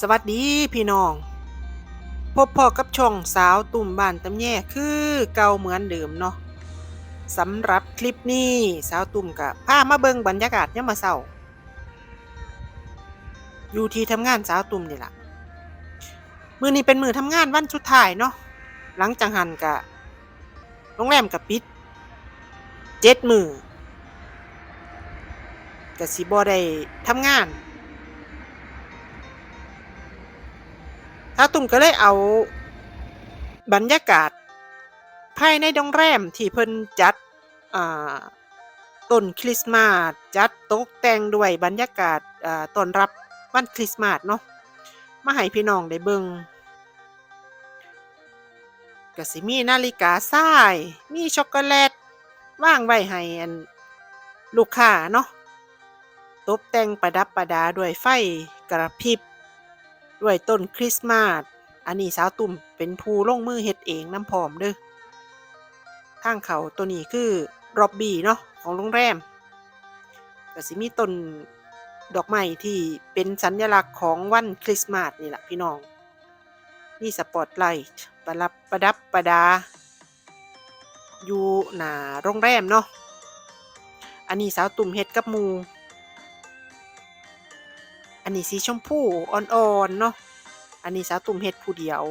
สวัสดีพี่น้อง พบพ่อกับช่องสาวตุ่มบ้านตำแย่คือเก่าเหมือนเดิมเนาะสำหรับคลิปนี้สาวตุ่มกับพามาเบิงบรรยากาศยามมาเศร้า อยู่ที่ทำงานสาวตุ่มนี่แหละมือนี้เป็นมือทำงานวันสุดท้ายเนาะหลังจากหันกะโรงแรมกับปิดเจ็ดมือกะสิบ่ได้ทำงาน ท้าตุ่มก็เลยเอาบรรยากาศ ภายในโรงแรมที่เพิ่นจัดต้นคริสต์มาสจัดตกแต่งด้วยบรรยากาศต้อนรับวันคริสต์มาสเนาะมาให้พี่น้องได้เบิ่งก็สิมีนาฬิกาทราย มีช็อกโกแลตวางไว้ให้อันลูกค้าเนาะตกแต่งประดับประดาด้วยไฟกระพริบ ด้วยต้นคริสต์มาส อันนี้สาวตุ่มเป็นผู้ลงมือเฮ็ดเองน้ำพร้อมเด้อทางเขาตัวนี้คือร็อบบี้เนาะของโรงแรมก็สิมีต้นดอกไม้ที่เป็นสัญลักษณ์ของวันคริสต์มาสนี่แหละพี่น้องมีสปอตไลท์ประดับประดับประดา อยู่หน้าโรงแรมเนาะ อันนี้สาวตุ่มเฮ็ดกับหมู อันนี้สีชมพูอ่อนๆเนาะ อันนี้สาวตุ่มเฮ็ดผู้เดียว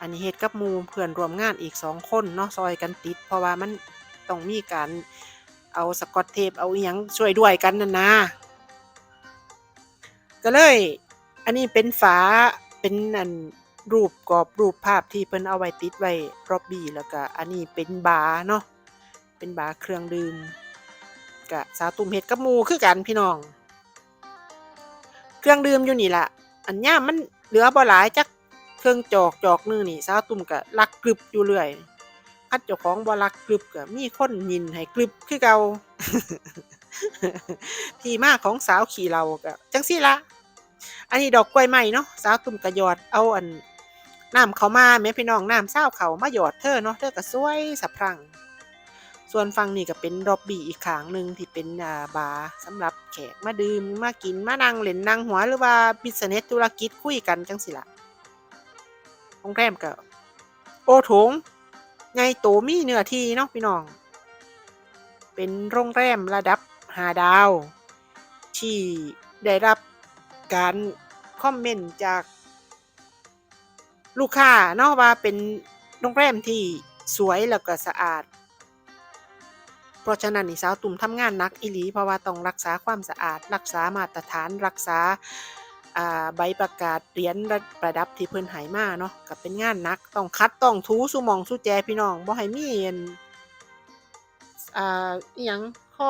อันนี้เฮ็ดกับมูเพื่อนร่วมงานอีกสองคนเนาะซอยกันติด เพราะว่ามันต้องมีการเอาสกอตเทปเอาอีหยังช่วยด้วยกันนั่นนะก็เลย อันนี้เป็นฝาเป็นอันรูปกรอบรูปภาพที่เพิ่นเอาไว้ติดไว้รอบบี้แล้วก็อันนี้เป็นบาร์เนาะเป็นบาร์เครื่องดื่มกะสาวตุ่มเฮ็ดกับมูคือกันพี่น้อง เครื่องดื่มอยู่นี่ละอันย่ามันเหลือบ่หลายจักเครื่องจอกจอกนึงนี่สาวตุ่มก็ลักกรึบอยู่เรื่อยคัดเจ้าของบ่ลักกรึบก็มีคนยินให้กรึบคือเก่าที่มาของสาวขี่เราก็จังซี่ละอันนี้ดอกกล้วยไม้เนาะสาวตุ่มก็หยอดเอาอันน้ำเขามาแม่พี่น้องน้ำเศร้าเขามาหยอดเธอเนาะเธอก็สวยสะพรั่ง ส่วนฝั่งนี้ก็เป็นรอบบี้อีกขางหนึ่งที่เป็นอ่าบาร์สำหรับแขกมาดื่มมากินมานั่งเล่นนั่งหัวหรือว่าบิสเนสธุรกิจคุยกันจังสิละโรงแรมก็โอถงไงโตมีเนื้อที่เนาะพี่น้อง เป็นโรงแรมระดับหาดาว ที่ได้รับการคอมเมนต์จากลูกค้าเนาะว่าเป็นโรงแรมที่สวยแล้วก็สะอาด เพราะฉะนั้นนี่สาวตุ่มทำงานหนักอีหลีเพราะว่าต้องรักษาความสะอาด รักษามาตรฐาน รักษาใบประกาศเหรียญประดับที่เพิ่นหายมาเนาะก็เป็นงานนักต้องคัดต้องถูสุมองสุแจพี่น้องบ่ให้มีอ่าอีหยังข้อ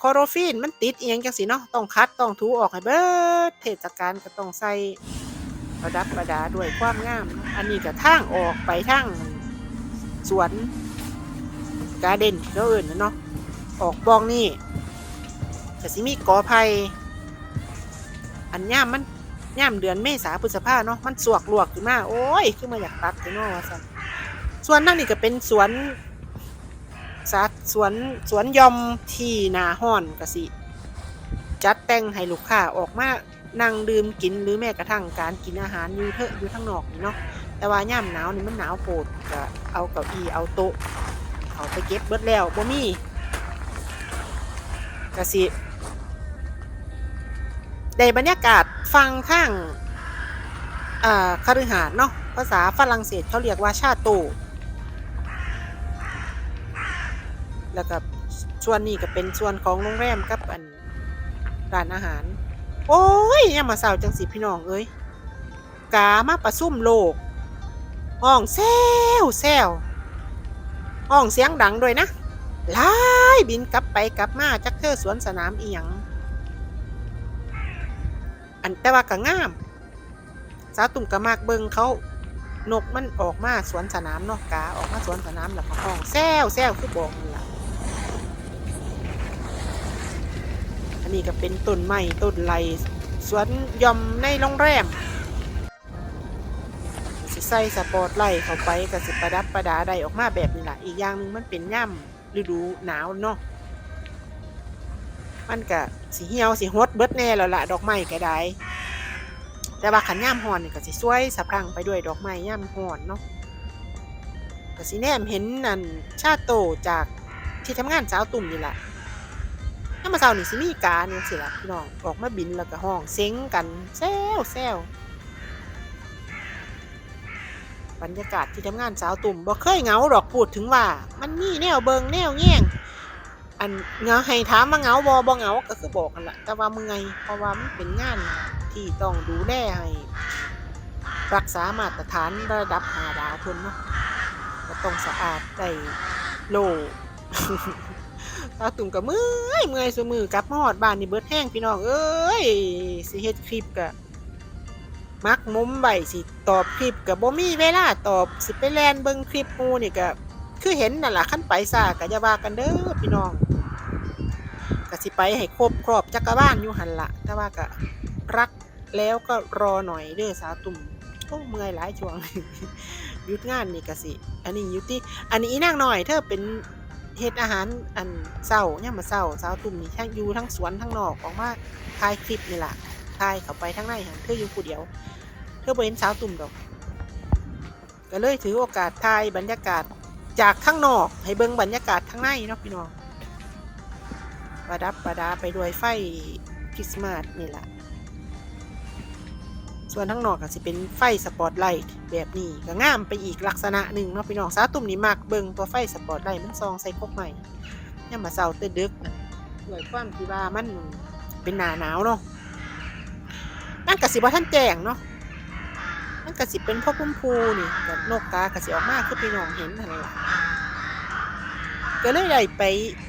คอโรฟินมันติดอีหยังจังซี่เนาะต้องคัดต้องถูออกให้เบิดเทศกาลก็ต้องใส่ประดับประดาด้วยความงาม อันนี้ก็ทางออกไปทางสวนการ์เด้นที่เขาเอิ้นเนาะ ออกบองนี่ก็สิมีกอไผ่อันย่ามมันย่ามเดือนเมษาพฤษภาเนาะมันสวกลวกขึ้นมาโอ้ยคือมาอยากตัดเลยเนาะว่าซั่นส่วนนั่นนี่ก็เป็นสวนสัตสวนสวนยอมที่นาห้อนก็สิ จัดแต่งให้ลูกค้าออกมานั่งดื่มกินหรือแม้กระทั่งการกินอาหารอยู่เถอะอยู่ข้างนอกนี่เนาะแต่ว่าย่ามหนาวนี่มันหนาวโพดก็เอาเก้าอี้เอาโต๊ะเขาไปเก็บเบิดแล้วบ่มี กสิได้บรรยากาศฟังข้างอ่าคฤหาสน์เนาะภาษาฝรั่งเศสเขาเรียกว่าชาโต แล้วก็ส่วนนี้ก็เป็นส่วนของโรงแรมกับอันร้านอาหาร โอ้ยยังมาเศร้าจังสิพี่น้องเอ้ยกามาประซุ่มโลกห้องแซวแซวห้องเสียงดังด้วยนะ ลายบินกลับไปกลับมาจักเธอสวนสนามอีหยังอันแต่ว่าก็งาม สาวตุ่มกะมากเบิงเขานกมันออกมาสวนสนามเนาะกาออกมาสวนสนามแล้วก็ห้องแซวแซวคือบอกนั่ล่ะอันนี้ก็เป็นต้นไม้ต้นไรสวนยอมในโรงแรมสิใส่สปอร์ตไลท์เข้าไปก็สิประดับประดาได้ออกมาแบบนี้ล่ะอีกอย่างหนึงมันเป็นย่ำ ฤดูหนาวเนาะมันก็สิเหี่ยวสิหดเบิดแน่แล้วละดอกไม้ก็ได้ แต่ว่าขันย่ามหอนนี่ก็สิสวยสะพรั่งไปด้วยดอกไม้ย่ามหอนเนาะก็สิแนมเห็นนั่นชาโตจากที่ทำงานสาวตุ่มนี่แหละน้ำมาเช้านี่สิมีการนี่สิล่ะพี่น้องออกมาบินแล้วก็ห้องเซ็งกันแซวแซว บรรยากาศที่ทำงานสาวตุ่มบ่เคยเหงาดอกพูดถึงว่า มันมีแนวเบิงแนวแง่งอันเหงาให้ถามว่าเหงาบ่บ่เหงาก็คือบอกกันละแต่ว่ามึงไงเพราะว่ามันเป็นงานที่ต้องดูแลให้รักษามาตรฐานระดับหาดาวเพิ่นเนาะก็ต้องสะอาดได้โลตาตุ่มกับมือเมื่อยสมือกลับมอดบ้านนี่เบิดแห้งพี่น้องเอ้ยสิเฮ็ดคลิปกะ มักมุมใบสิตอบคลิปกับบ่มีเวลาตอบสิไปแลนเบิ่งคลิปมูนี่ก็คือเห็นนั่นล่ะขั้นไปซาก็อย่าว่ากันเด้อพี่น้องก็สิไปให้ครบครอบจักรวาลอยู่หันละแต่ว่าก็รักแล้วก็รอหน่อยเด้อสาวตุ่มโอ้เมื่อยหลายช่วงหยุดงานนี่ก็สิ อันนี้ยู่ที่อันนี้อีนางหน่อยเธอเป็นเฮ็ดอาหารอันเศร้าเนี่ยมมาเศร้าสาวตุ่มนี่ทั้งอยู่ทั้งสวนทั้งนอกออกมาถ่ายคลิปนี่แหละ ถ่ายเข้าไปทั้งในหันเธออยู่ผู้เดียว เธอบ่เห็นสาวตุ่มดอก ก็เลยถือโอกาสถ่ายบรรยากาศจากข้างนอก ให้เบิ่งบรรยากาศข้างในเนาะพี่น้องประดับประดาไปด้วยไฟคริสต์มาสนี่แหละส่วนทั้งนอกก็สิเป็นไฟสปอตไลท์แบบนี้ก็งามไปอีกลักษณะหนึ่งเนาะพี่น้องสาวตุ่มนี่มักเบิ่งตัวไฟสปอตไลท์มันซองใส่กกใหม่ย่ามาเศร้าเตดึกด้วยความที่ว่ามันเป็นหนาหนาวเนาะ มันก็สิบ่ทันแจ้งเนาะมันก็สิเป็นพ่อพุ่มพูนี่แบบนกกาก็สิออกมาคือพี่น้องเห็นนั่นละก็เลยได้ไป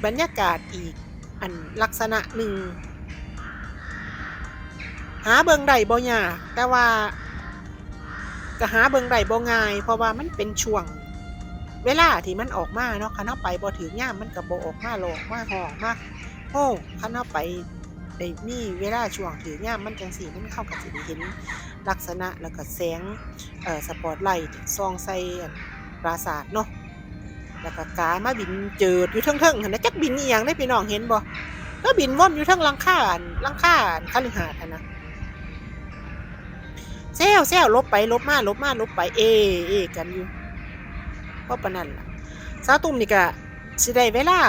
บรรยากาศอีกอันลักษณะหนึ่ง หาเบิงไดบ่ยากแต่ว่าก็หาเบิงไดบ่ง่าย เพราะว่ามันเป็นช่วง เวลาที่มันออกมาเนาะคันเอาไปบ่ถึงย่ามมันก็บ่ออกมาหลอกมาหองมาโอ้คันเอาไป ได้มีเวลาช่วงถึงย่ามมันจังสี่มันเข้ากับสิเห็นลักษณะแล้วก็แสงเอ่อสปอตไลท์ส่องใส่ปราสาทเนาะแล้วก็กามาบินเจิดอยู่เทิงๆหั่นนะจักบินอีหยังได้พี่น้องเห็นบ่ก็บินว่อนอยู่ทั้งลังคาลังคาคาสน์หั่นนะแซวแซวลบไปลบมาลบมาลบไปเอเอกันอยู่เพราะปนั้นล่ะสาตุ่มนี่ก็สิได้เวลา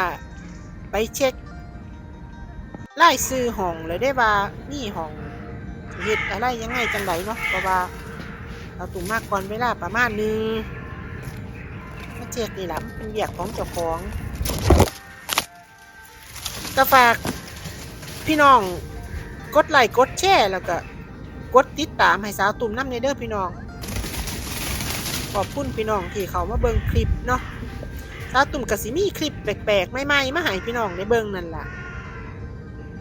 ไปเช็ค ไล่ซื้อห้องเลยได้ว่านี่ห้องเฮ็ดอะไรยังไงจังไดเนาะเพราะว่าสาตุ่มมากก่อนเวลาประมาณนึงมาเช็คนี่ล่ะเป็นเรียกของเจ้าของก็ฝากพี่น้องกดไลค์กดแชร์แล้วก็กดติดตามให้สาวตุ่มน้ำในเด้อพี่น้อง ขอบคุณพี่น้องที่เขามาเบิ่งคลิปเนาะสาวตุ่มก็สิมีคลิปแปลกๆใหม่ๆมาให้พี่น้องได้เบิ่งนั่นล่ะ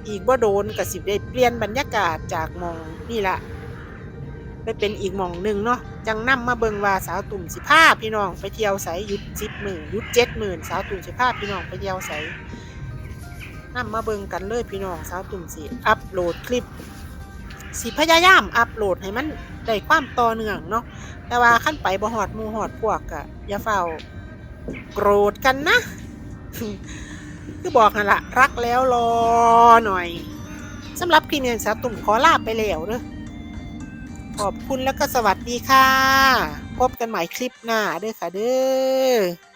อีกบ่โดนก็สิได้เปลี่ยนบรรยากาศจากมองนี่ละไปเป็นอีกมองหนึ่งเนาะจังนํมาเบิงว่าสาวตุ่มสิพาพี่น้องไปเที่ยวไสยุดสิบหมื่นยุดเจ็ดหมื่นสาวตุ่มสิพาพี่น้องไปเที่ยวไสนำมาเบิงกันเลยพี่น้องสาวตุ่มสิอัปโหลดคลิปสิพยายามอัปโหลดให้มันได้ความต่อเนื่องเนาะแต่ว่าขั้นไปบ่ฮอดมู่ฮอดพวกก็อย่าเฝ้าโกรธกันนะ คือบอกนั่นละรักแล้วรอหน่อยสำหรับคลิปนี้สาวตุ่มขอลาไปแล้วเด้อขอบคุณแล้วก็สวัสดีค่ะ พบกันใหม่คลิปหน้าเด้อค่ะเด้อ